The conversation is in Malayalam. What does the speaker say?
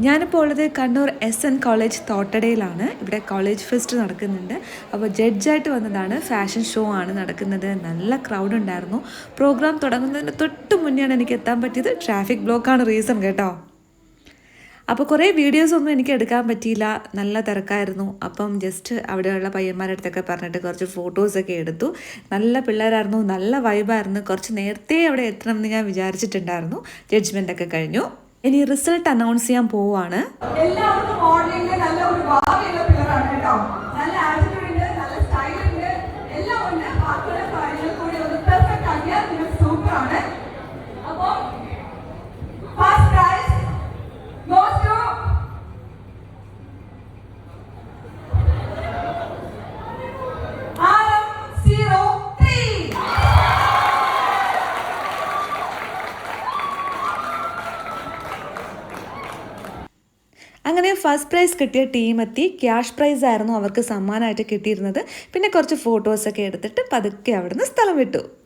ഞാനിപ്പോൾ ഉള്ളത് കണ്ണൂർ എസ് എൻ കോളേജ് തോട്ടടയിലാണ്. ഇവിടെ കോളേജ് ഫെസ്റ്റ് നടക്കുന്നുണ്ട്. അപ്പോൾ ജഡ്ജായിട്ട് വന്നതാണ്. ഫാഷൻ ഷോ ആണ് നടക്കുന്നത്. നല്ല ക്രൗഡ് ഉണ്ടായിരുന്നു. പ്രോഗ്രാം തുടങ്ങുന്നതിന് തൊട്ട് മുന്നെയാണ് എനിക്ക് എത്താൻ പറ്റിയത്. ട്രാഫിക് ബ്ലോക്കാണ് റീസൺ കേട്ടോ. അപ്പോൾ കുറേ വീഡിയോസൊന്നും എനിക്ക് എടുക്കാൻ പറ്റിയില്ല. നല്ല തിരക്കായിരുന്നു. അപ്പം ജസ്റ്റ് അവിടെയുള്ള പയ്യന്മാരുടെ അടുത്തൊക്കെ പറഞ്ഞിട്ട് കുറച്ച് ഫോട്ടോസൊക്കെ എടുത്തു. നല്ല പിള്ളേരായിരുന്നു. നല്ല വൈബായിരുന്നു കുറച്ച് നേരത്തെ അവിടെ എത്തണമെന്ന് ഞാൻ വിചാരിച്ചിട്ടുണ്ടായിരുന്നു. ജഡ്ജ്മെന്റ് ഒക്കെ കഴിഞ്ഞു. ഇനി റിസൾട്ട് അനൗൺസ് ചെയ്യാൻ പോവാണ്. എല്ലാവർക്കും മോഡലിംഗ് നല്ല അങ്ങനെ ഫസ്റ്റ് പ്രൈസ് കിട്ടിയ ടീം എത്തി. ക്യാഷ് പ്രൈസ് ആയിരുന്നു അവർക്ക് സമ്മാനമായിട്ട് കിട്ടിയിരുന്നത്. പിന്നെ കുറച്ച് ഫോട്ടോസൊക്കെ എടുത്തിട്ട് പതുക്കെ അവിടുന്ന് സ്ഥലം വിട്ടു.